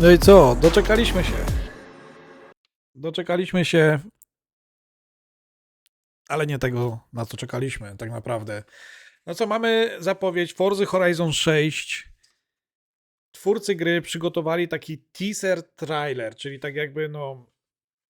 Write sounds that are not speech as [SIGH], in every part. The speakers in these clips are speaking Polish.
No i co? Doczekaliśmy się. Doczekaliśmy się. Ale nie tego, na co czekaliśmy, tak naprawdę. No co, mamy zapowiedź Forza Horizon 6. Twórcy gry przygotowali taki teaser trailer, czyli tak jakby no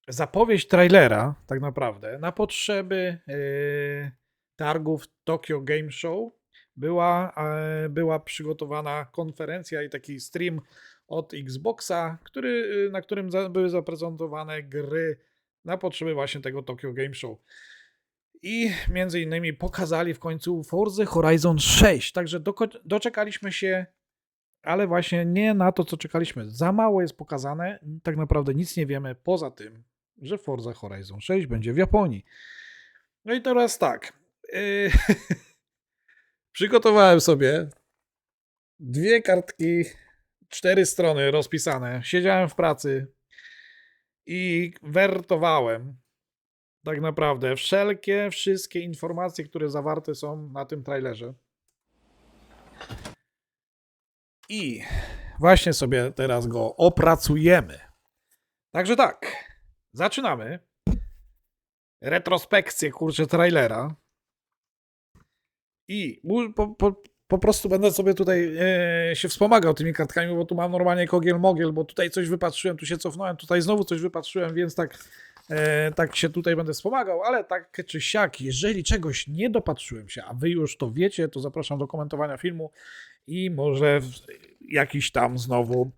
zapowiedź trailera, tak naprawdę, na potrzeby yy, targów Tokyo Game Show była, e, była przygotowana konferencja i taki stream od Xboxa, który, y, na którym za, były zaprezentowane gry na potrzeby właśnie tego Tokyo Game Show. I między innymi pokazali w końcu Forza Horizon 6. Także doczekaliśmy się, ale właśnie nie na to, co czekaliśmy. Za mało jest pokazane. Tak naprawdę nic nie wiemy poza tym, że Forza Horizon 6 będzie w Japonii. No i teraz tak. Yy, [LAUGHS] przygotowałem sobie dwie kartki cztery strony rozpisane. Siedziałem w pracy i wertowałem tak naprawdę wszelkie, wszystkie informacje, które zawarte są na tym trailerze. I właśnie sobie teraz go opracujemy. Także tak, zaczynamy. Retrospekcję, kurczę, trailera. I po, po, po prostu będę sobie tutaj e, się wspomagał tymi kartkami, bo tu mam normalnie kogiel mogiel, bo tutaj coś wypatrzyłem, tu się cofnąłem, tutaj znowu coś wypatrzyłem, więc tak, tak się tutaj będę wspomagał, ale tak czy siak, jeżeli czegoś nie dopatrzyłem się, a wy już to wiecie, to zapraszam do komentowania filmu i może jakiś tam znowu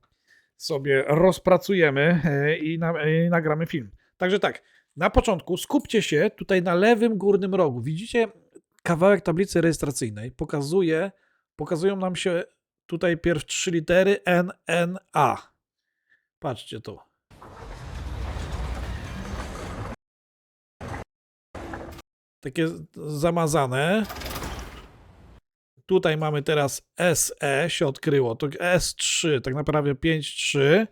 sobie rozpracujemy e, i, na, i nagramy film. Także tak, na początku skupcie się tutaj na lewym górnym rogu. Widzicie kawałek tablicy rejestracyjnej pokazuje, pokazują nam się tutaj pierw trzy litery NNA. Patrzcie tu. Takie zamazane. Tutaj mamy teraz SE się odkryło. To S3, tak naprawdę 5.3.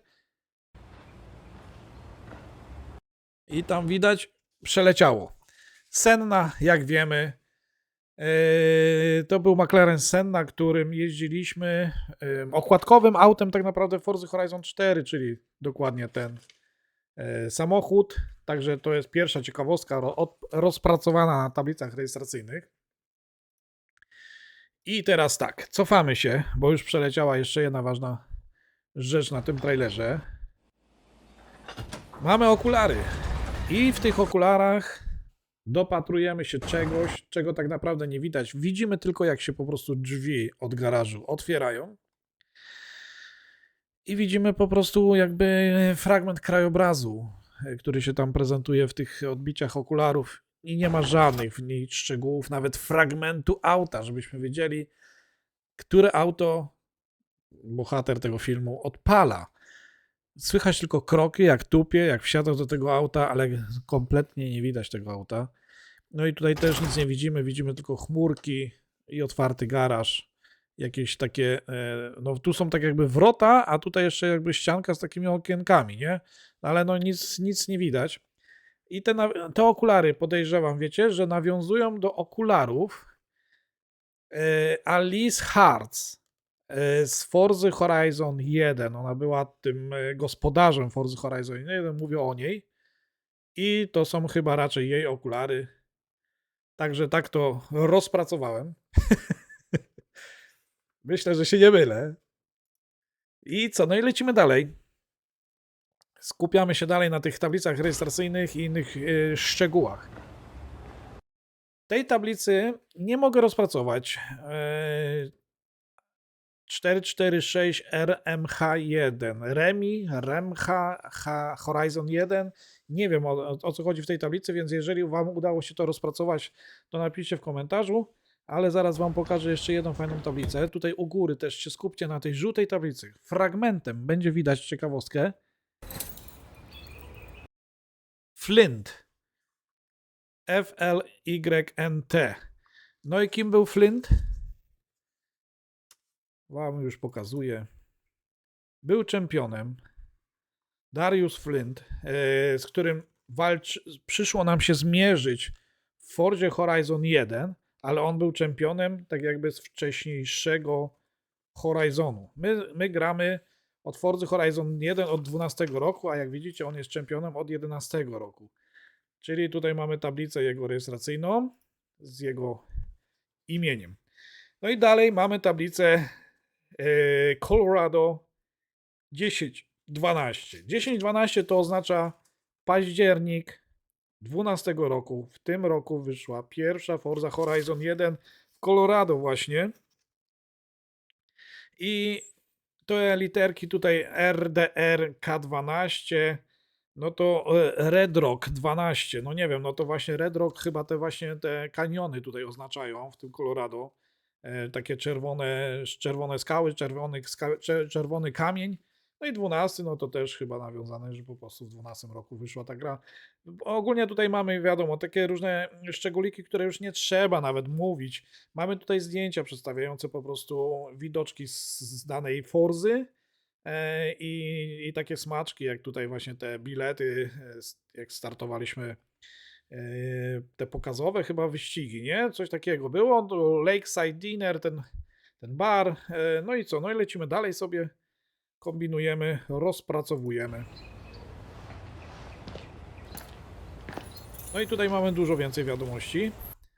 I tam widać przeleciało. Senna, jak wiemy, Eee, To był McLaren Senna, którym jeździliśmy okładkowym autem tak naprawdę Forza Horizon 4, czyli dokładnie ten samochód. Także to jest pierwsza ciekawostka rozpracowana na tablicach rejestracyjnych. I teraz tak, cofamy się, bo już przeleciała jeszcze jedna ważna rzecz na tym trailerze. Mamy okulary. I w tych okularach dopatrujemy się czegoś, czego tak naprawdę nie widać. Widzimy tylko, jak się po prostu drzwi od garażu otwierają. I widzimy po prostu jakby fragment krajobrazu, e, który się tam prezentuje w tych odbiciach okularów. I nie ma żadnych w niej szczegółów, nawet fragmentu auta, żebyśmy wiedzieli, które auto bohater tego filmu odpala. Słychać tylko kroki, jak tupie, jak wsiada do tego auta, ale kompletnie nie widać tego auta. No i tutaj też nic nie widzimy, widzimy tylko chmurki i otwarty garaż. Jakieś takie, e, no tu są tak jakby wrota, a tutaj jeszcze jakby ścianka z takimi okienkami, nie? Ale no nic, nic nie widać. I te, te okulary podejrzewam, wiecie, że nawiązują do okularów e, Alice Hearts e, z Forza Horizon 1. Ona była tym gospodarzem Forza Horizon 1, mówię o niej. I to są chyba raczej jej okulary. Także tak to rozpracowałem. [LAUGHS] Myślę, że się nie mylę. I co? No i lecimy dalej. Skupiamy się dalej na tych tablicach rejestracyjnych i innych e, szczegółach. Tej tablicy nie mogę rozpracować. E, 446 RMH1. Remi, RMH, H, Horizon 1. Nie wiem o, o co chodzi w tej tablicy, więc jeżeli Wam udało się to rozpracować, to napiszcie w komentarzu. Ale zaraz Wam pokażę jeszcze jedną fajną tablicę. Tutaj u góry też się skupcie na tej żółtej tablicy. Fragmentem będzie widać ciekawostkę. Flint. F-L-Y-N-T. No i kim był Flint? Wam już pokazuję. był czempionem. Darius Flint, e, z którym walcz, przyszło nam się zmierzyć w Forzie Horizon 1, ale on był czempionem tak jakby z wcześniejszego Horizonu. My, my gramy od Forza Horizon 1 od 12 roku, a jak widzicie on jest czempionem od 11 roku. Czyli tutaj mamy tablicę jego rejestracyjną z jego imieniem. No i dalej mamy tablicę e, Colorado 10, 12. 10, 12 to oznacza październik 12 roku. W tym roku wyszła pierwsza Forza Horizon 1 w Colorado właśnie. I te literki tutaj RDR K12, no to e, Red Rock 12. No nie wiem, no to właśnie Red Rock chyba te właśnie te kaniony tutaj oznaczają w tym Colorado. E, takie czerwone, czerwone skały, czerwony, czerwony kamień. No i 12, no to też chyba nawiązane, że po prostu w 12 roku wyszła ta gra. Ogólnie tutaj mamy, wiadomo, takie różne szczególiki, które już nie trzeba nawet mówić. Mamy tutaj zdjęcia przedstawiające po prostu widoczki z, z danej Forzy e, i, i takie smaczki, jak tutaj właśnie te bilety, e, jak startowaliśmy e, te pokazowe chyba wyścigi, nie? Coś takiego było. Lakeside Dinner, ten, ten bar. No i co? No i lecimy dalej sobie kombinujemy, rozpracowujemy. No i tutaj mamy dużo więcej wiadomości,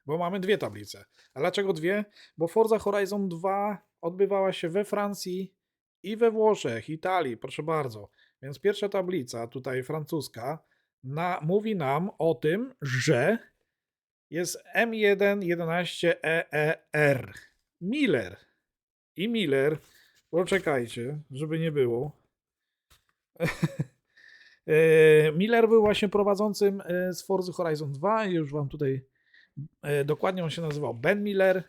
bo mamy dwie tablice. A dlaczego dwie? Bo Forza Horizon 2 odbywała się we Francji i we Włoszech, Italii, proszę bardzo. Więc pierwsza tablica, tutaj francuska, na, mówi nam o tym, że jest M111EER. Miller. I Miller Poczekajcie, żeby nie było. [LAUGHS] E, Miller był właśnie prowadzącym e, z Forza Horizon 2 i już wam tutaj e, dokładnie on się nazywał Ben Miller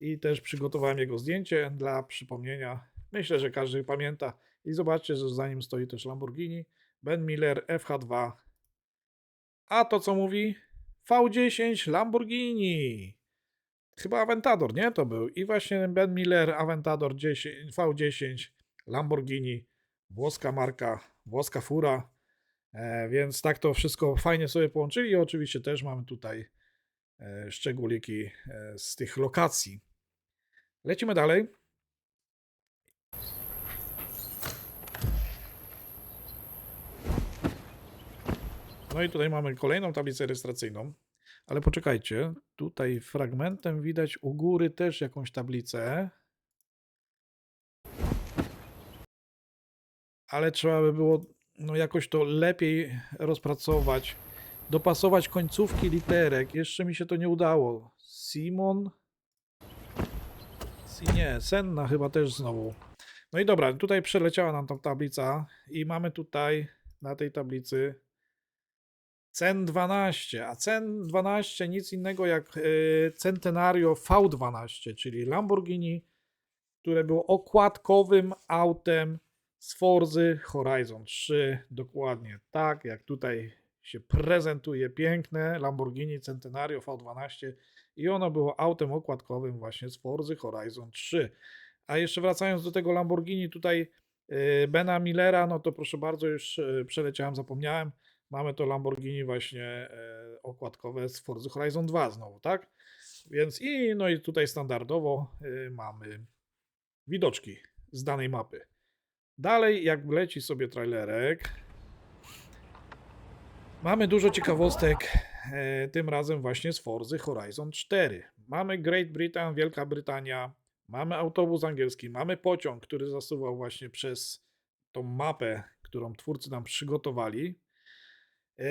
i też przygotowałem jego zdjęcie dla przypomnienia. Myślę, że każdy pamięta i zobaczcie, że za nim stoi też Lamborghini. Ben Miller FH2. A to co mówi? V10 Lamborghini. Chyba Aventador, nie? To był. I właśnie Ben Miller, Aventador 10, V10, Lamborghini, włoska marka, włoska fura. E, więc tak to wszystko fajnie sobie połączyli. I oczywiście też mamy tutaj e, szczególiki e, z tych lokacji. Lecimy dalej. No i tutaj mamy kolejną tablicę rejestracyjną. Ale poczekajcie, tutaj fragmentem widać u góry też jakąś tablicę. Ale trzeba by było no, jakoś to lepiej rozpracować, dopasować końcówki literek. Jeszcze mi się to nie udało. Simon. Si- Nie, Senna chyba też znowu. No i dobra, tutaj przeleciała nam ta tablica i mamy tutaj na tej tablicy CEN 12, a CEN 12 nic innego jak y, Centenario V12, czyli Lamborghini, które było okładkowym autem z Forzy Horizon 3. Dokładnie tak, jak tutaj się prezentuje piękne Lamborghini Centenario V12 i ono było autem okładkowym właśnie z Forzy Horizon 3. A jeszcze wracając do tego Lamborghini tutaj y, Bena Millera, no to proszę bardzo, już y, przeleciałem, zapomniałem. Mamy to Lamborghini właśnie e, okładkowe z Forza Horizon 2 znowu, tak? Więc i no i tutaj standardowo y, mamy widoczki z danej mapy. Dalej, jak leci sobie trailerek, mamy dużo ciekawostek, e, tym razem właśnie z Forzy Horizon 4. Mamy Great Britain, Wielka Brytania, mamy autobus angielski, mamy pociąg, który zasuwał właśnie przez tą mapę, którą twórcy nam przygotowali. E,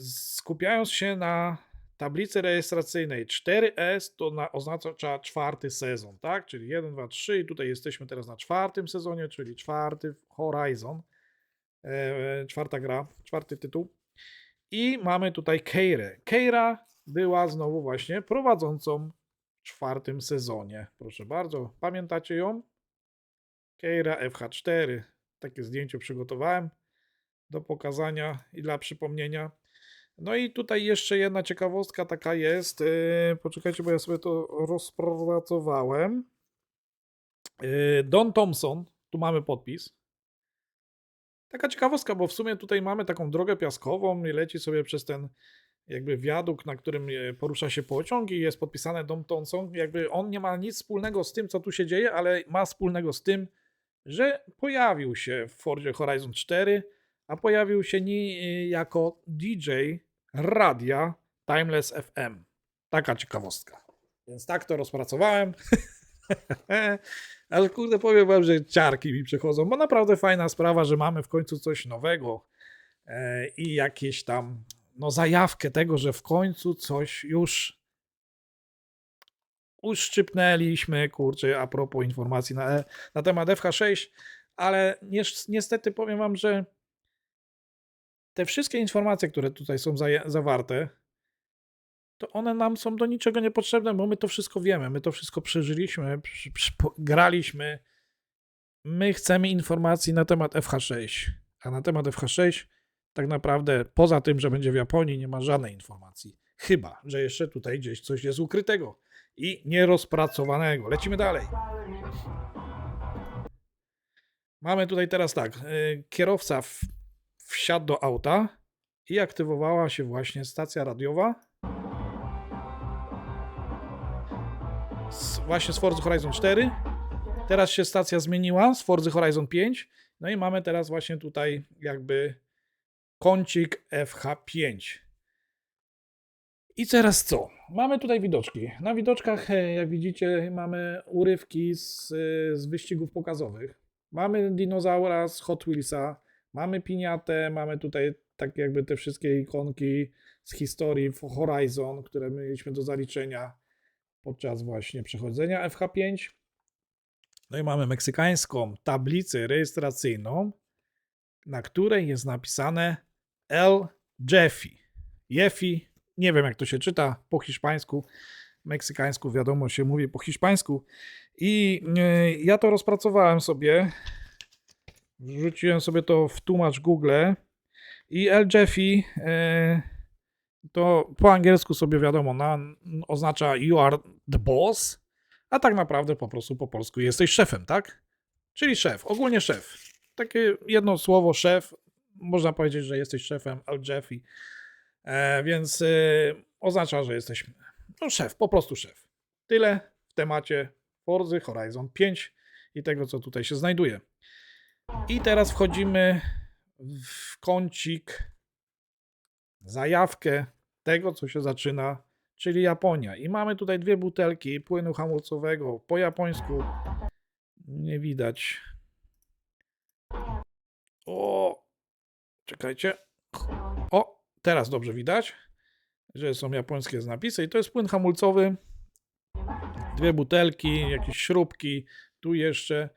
Skupiając się na tablicy rejestracyjnej 4S, to na, oznacza czwarty sezon, tak? Czyli 1, 2, 3 i tutaj jesteśmy teraz na czwartym sezonie, czyli czwarty Horizon. E, czwarta gra, czwarty tytuł. I mamy tutaj Keirę. Keira była znowu właśnie prowadzącą w czwartym sezonie. Proszę bardzo, pamiętacie ją? Keira FH4. Takie zdjęcie przygotowałem do pokazania i dla przypomnienia. No i tutaj jeszcze jedna ciekawostka taka jest. Yy, poczekajcie, bo ja sobie to rozpracowałem. Yy, Don Thompson, Tu mamy podpis. Taka ciekawostka, bo w sumie tutaj mamy taką drogę piaskową i leci sobie przez ten jakby wiadukt, na którym e, porusza się pociąg i jest podpisane Dom Thompson. Jakby on nie ma nic wspólnego z tym, co tu się dzieje, ale ma wspólnego z tym, że pojawił się w Fordzie Horizon 4, a pojawił się nie jako DJ radia Timeless FM. Taka ciekawostka. Więc tak to rozpracowałem. [LAUGHS] Ale kurde, powiem wam, że ciarki mi przychodzą, bo naprawdę fajna sprawa, że mamy w końcu coś nowego e, i jakieś tam no, zajawkę tego, że w końcu coś już uszczypnęliśmy, kurczę, a propos informacji na, na temat FH6, ale nies- niestety powiem wam, że te wszystkie informacje, które tutaj są zawarte, to one nam są do niczego niepotrzebne, bo my to wszystko wiemy, my to wszystko przeżyliśmy, przy, przy, graliśmy. My chcemy informacji na temat FH6, a na temat FH6 tak naprawdę poza tym, że będzie w Japonii, nie ma żadnej informacji. Chyba, że jeszcze tutaj gdzieś coś jest ukrytego i nierozpracowanego. Lecimy dalej. Mamy tutaj teraz tak. y, Kierowca wsiadł do auta i aktywowała się właśnie stacja radiowa. Z, właśnie z Forza Horizon 4. Teraz się stacja zmieniła z Forza Horizon 5. No i mamy teraz właśnie tutaj jakby kącik FH5. I teraz co? Mamy tutaj widoczki. Na widoczkach, e, jak widzicie, mamy urywki z, e, z wyścigów pokazowych. Mamy dinozaura z Hot Wheelsa, mamy piniatę, mamy tutaj tak jakby te wszystkie ikonki z historii Horizon, które mieliśmy do zaliczenia podczas właśnie przechodzenia FH5. No i mamy meksykańską tablicę rejestracyjną, na której jest napisane El Jeffy. Jeffy, nie wiem jak to się czyta po hiszpańsku, meksykańsku wiadomo się mówi po hiszpańsku. I e, ja to rozpracowałem sobie, wrzuciłem sobie to w tłumacz Google i El Jeffy e, to po angielsku sobie wiadomo na, oznacza you are the boss, a tak naprawdę po prostu po polsku jesteś szefem, tak? Czyli szef, ogólnie szef. Takie jedno słowo szef, można powiedzieć, że jesteś szefem El Jeffy, e, więc e, oznacza, że jesteś no, szef, po prostu szef. Tyle w temacie Forza Horizon 5 i tego, co tutaj się znajduje. I teraz wchodzimy w kącik, zajawkę tego, co się zaczyna, czyli Japonia. I mamy tutaj dwie butelki płynu hamulcowego po japońsku. Nie widać. O, czekajcie. O, teraz dobrze widać, że są japońskie napisy. I to jest płyn hamulcowy. Dwie butelki, jakieś śrubki. Tu jeszcze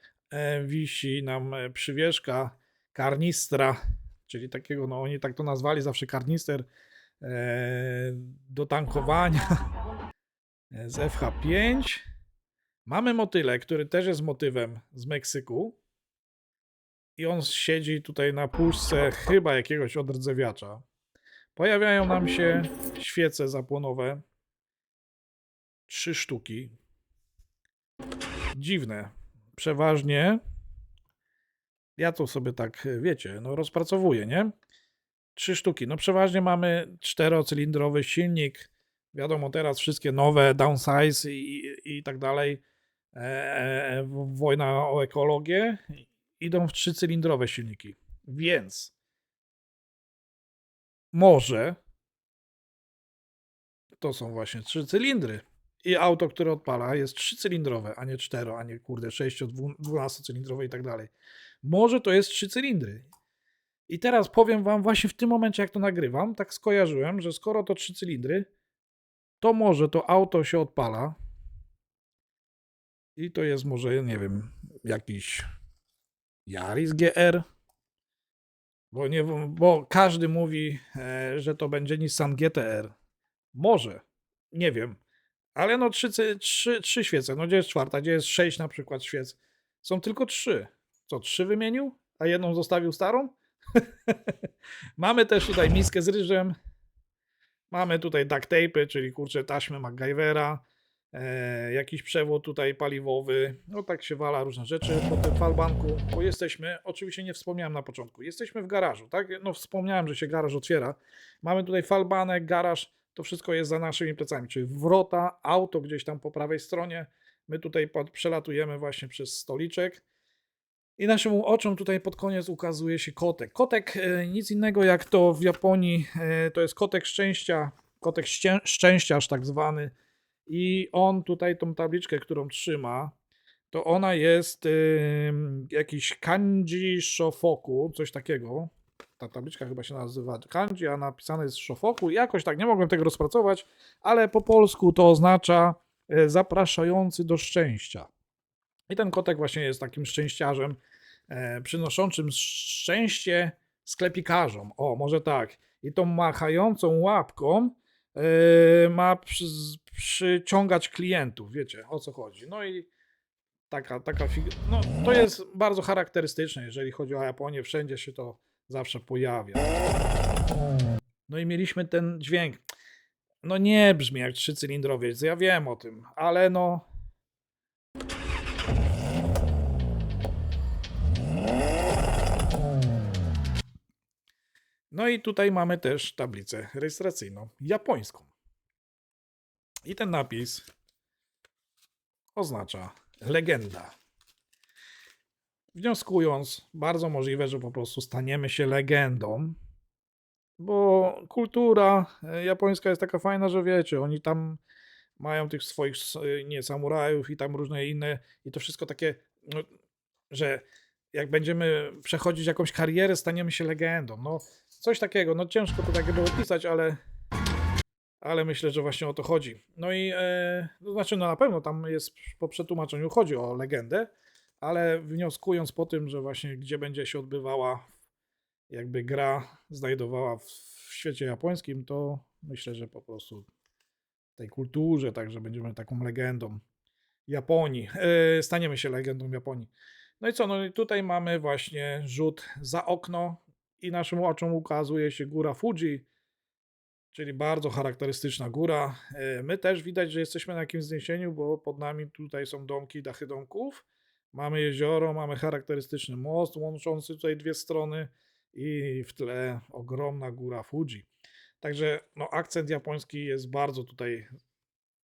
wisi nam e, przywieszka karnistra, czyli takiego, no oni tak to nazwali zawsze karnister e, do tankowania e, [LAUGHS] z FH5. Mamy motyle, który też jest motywem z Meksyku. I on siedzi tutaj na puszce chyba jakiegoś odrdzewiacza. Pojawiają nam się świece zapłonowe. Trzy sztuki. Dziwne. Przeważnie. Ja to sobie tak, wiecie, no rozpracowuję, nie? Trzy sztuki. No przeważnie mamy czterocylindrowy silnik. Wiadomo, teraz wszystkie nowe downsize i, i, tak dalej. E, e, w- wojna o ekologię. Idą w trzycylindrowe silniki. Więc może to są właśnie trzy cylindry. I auto, które odpala, jest trzycylindrowe, a nie cztero, a nie kurde, sześcio, dwu- dwunastocylindrowe i tak dalej. Może to jest trzy cylindry. I teraz powiem wam właśnie w tym momencie, jak to nagrywam, tak skojarzyłem, że skoro to trzy cylindry, to może to auto się odpala. I to jest może, nie wiem, jakiś Yaris GR. Bo, nie, bo każdy mówi, e, że to będzie Nissan GTR. Może, nie wiem. Ale no trzy, trzy, trzy świece. No gdzie jest czwarta? Gdzie jest sześć na przykład świec? Są tylko trzy. Co, trzy wymienił? A jedną zostawił starą? [LAUGHS] Mamy też tutaj miskę z ryżem. Mamy tutaj duct tape, czyli kurczę taśmy MacGyvera. e, jakiś przewód tutaj paliwowy, no tak się wala różne rzeczy po tym falbanku, bo jesteśmy, oczywiście nie wspomniałem na początku, jesteśmy w garażu, tak? No wspomniałem, że się garaż otwiera. Mamy tutaj falbanek, garaż, to wszystko jest za naszymi plecami, czyli wrota, auto gdzieś tam po prawej stronie. My tutaj przelatujemy właśnie przez stoliczek. I naszym oczom tutaj pod koniec ukazuje się kotek. Kotek e, nic innego jak to w Japonii, e, to jest kotek szczęścia, kotek szczęściarz tak zwany. I on tutaj tą tabliczkę, którą trzyma, to ona jest jakiś kanji shofoku, coś takiego. Ta tabliczka chyba się nazywa kanji, a napisane jest shofoku. Jakoś tak, nie mogłem tego rozpracować, ale po polsku to oznacza e, zapraszający do szczęścia. I ten kotek właśnie jest takim szczęściarzem, e, przynoszącym szczęście sklepikarzom. O, może tak. I tą machającą łapką e, ma przy, przyciągać klientów, wiecie o co chodzi. No i taka, taka fig- no to jest bardzo charakterystyczne, jeżeli chodzi o Japonię, wszędzie się to zawsze pojawia. No i mieliśmy ten dźwięk. No nie brzmi jak trzycylindrowiec, ja wiem o tym, ale no No i tutaj mamy też tablicę rejestracyjną japońską. I ten napis oznacza legenda. Wnioskując, bardzo możliwe, że po prostu staniemy się legendą, bo kultura e, japońska jest taka fajna, że wiecie, oni tam mają tych swoich s- nie samurajów i tam różne inne i to wszystko takie, no, że jak będziemy przechodzić jakąś karierę, staniemy się legendą. No, coś takiego. No, ciężko to takie było pisać, ale, ale myślę, że właśnie o to chodzi. No i e, to znaczy, no na pewno tam jest po przetłumaczeniu chodzi o legendę, ale wnioskując po tym, że właśnie gdzie będzie się odbywała jakby gra znajdowała w, w świecie japońskim, to myślę, że po prostu tej kulturze, także będziemy taką legendą Japonii. E, staniemy się legendą Japonii. No i co, no i tutaj mamy właśnie rzut za okno i naszym oczom ukazuje się góra Fuji, czyli bardzo charakterystyczna góra. E, My też widać, że jesteśmy na jakimś wzniesieniu, bo pod nami tutaj są domki, dachy domków. Mamy jezioro, mamy charakterystyczny most łączący tutaj dwie strony i w tle ogromna góra Fuji. Także no, akcent japoński jest bardzo tutaj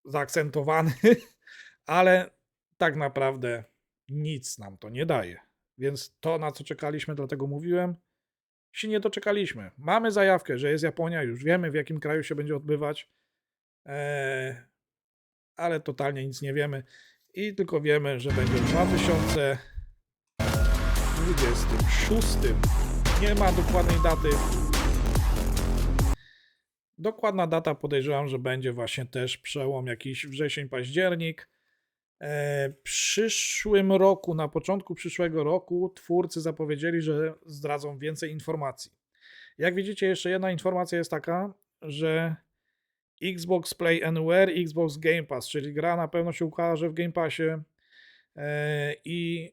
zaakcentowany, [LAUGHS] ale tak naprawdę nic nam to nie daje. Więc to, na co czekaliśmy, dlatego mówiłem, się nie doczekaliśmy. Mamy zajawkę, że jest Japonia, już wiemy, w jakim kraju się będzie odbywać, eee, ale totalnie nic nie wiemy. I tylko wiemy, że będzie w 2026. Nie ma dokładnej daty. Dokładna data podejrzewam, że będzie właśnie też przełom jakiś wrzesień, październik. E, przyszłym roku, na początku przyszłego roku, twórcy zapowiedzieli, że zdradzą więcej informacji. Jak widzicie, jeszcze jedna informacja jest taka, że Xbox Play Anywhere, Xbox Game Pass, czyli gra na pewno się ukaże w Game Passie e, i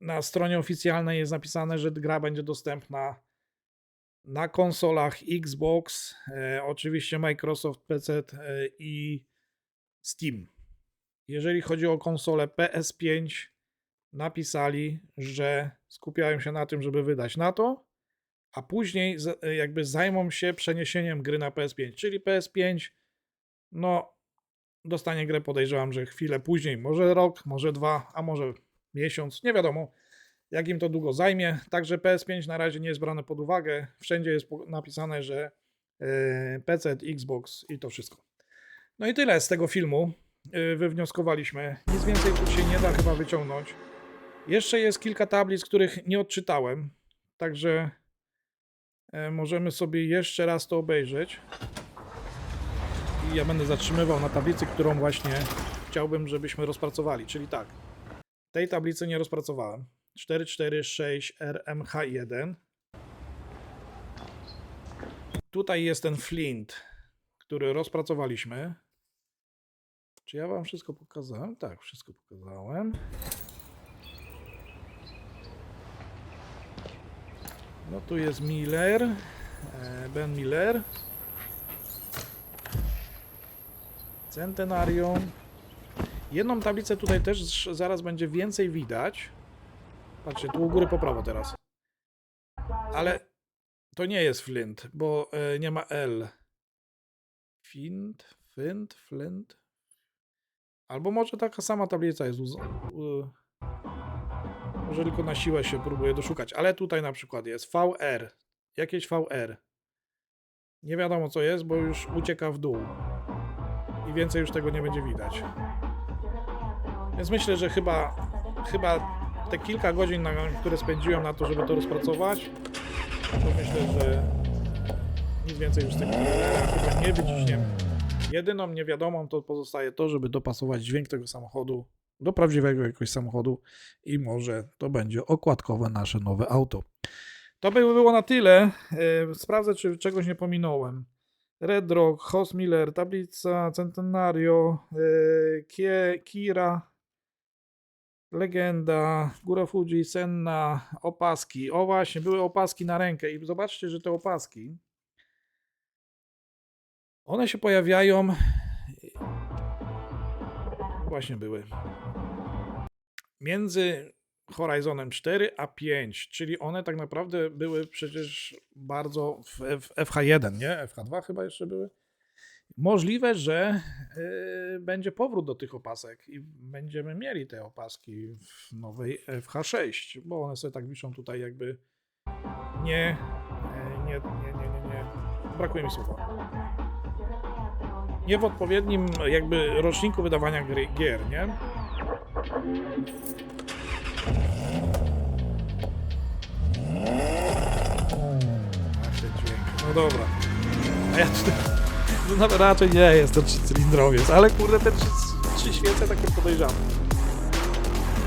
na stronie oficjalnej jest napisane, że gra będzie dostępna na konsolach Xbox, e, oczywiście Microsoft PC e, i Steam. Jeżeli chodzi o konsolę PS5, napisali, że skupiają się na tym, żeby wydać na to, a później z- jakby zajmą się przeniesieniem gry na PS5. Czyli PS5, no, dostanie grę podejrzewam, że chwilę później, może rok, może dwa, a może miesiąc, nie wiadomo, jak im to długo zajmie. Także PS5 na razie nie jest brane pod uwagę. Wszędzie jest napisane, że e, PC, Xbox i to wszystko. No i tyle z tego filmu y, wywnioskowaliśmy. Nic więcej tu się nie da chyba wyciągnąć. Jeszcze jest kilka tablic, których nie odczytałem, także e, możemy sobie jeszcze raz to obejrzeć. I ja będę zatrzymywał na tablicy, którą właśnie chciałbym, żebyśmy rozpracowali. Czyli tak, tej tablicy nie rozpracowałem. 446 RMH1. Tutaj jest ten flint, który rozpracowaliśmy. Czy ja wam wszystko pokazałem? Tak, wszystko pokazałem. No tu jest Miller, e, Ben Miller. Centenarium. Jedną tablicę tutaj też zaraz będzie więcej widać. Patrzcie, tu u góry po prawo teraz. Ale to nie jest flint, bo e, nie ma L. Fint, flint, flint. Albo może taka sama tablica jest. u- Może tylko na siłę się próbuję doszukać. Ale tutaj na przykład jest VR. Jakieś VR. Nie wiadomo co jest, bo już ucieka w dół. I więcej już tego nie będzie widać. Więc myślę, że chyba, chyba te kilka godzin, na, które spędziłem na to, żeby to rozpracować, to myślę, że nic więcej już z tego nie wyciśniemy. Jedyną niewiadomą to pozostaje to, żeby dopasować dźwięk tego samochodu do prawdziwego jakiegoś samochodu i może to będzie okładkowe nasze nowe auto. To by było na tyle. E, Sprawdzę, czy czegoś nie pominąłem. Red Rock, Hoss Miller, tablica, Centenario, e, Kira, Legenda, Góra Fuji, Senna, opaski. O właśnie, były opaski na rękę i zobaczcie, że te opaski one się pojawiają właśnie były między Horizonem 4 a 5, czyli one tak naprawdę były przecież bardzo w, w FH1, nie? FH2 chyba jeszcze były. Możliwe, że y, będzie powrót do tych opasek i będziemy mieli te opaski w nowej FH6, bo one sobie tak wiszą tutaj jakby nie, e, nie, nie, nie, nie, nie. brakuje mi słowa. Nie w odpowiednim jakby roczniku wydawania gry, gier, nie? No dobra. A ja tutaj... No raczej nie jest to trzycylindrowiec, ale kurde te trzy, trzy świece takie podejrzane.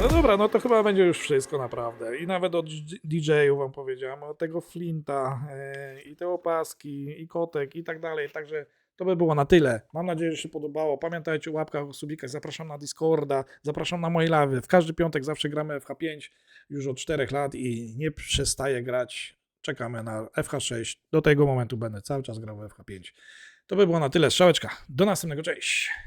No dobra, no to chyba będzie już wszystko naprawdę. I nawet od DJ-u wam powiedziałem, od tego Flinta, e, i te opaski, i kotek, i tak dalej. Także to by było na tyle. Mam nadzieję, że się podobało. Pamiętajcie o łapkach, o subikach. Zapraszam na Discorda, zapraszam na moje live'y. W każdy piątek zawsze gramy FH5 już od 4 lat i nie przestaję grać. Czekamy na FH6. Do tego momentu będę cały czas grał w FH5. To by było na tyle. Strzałeczka. Do następnego. Cześć.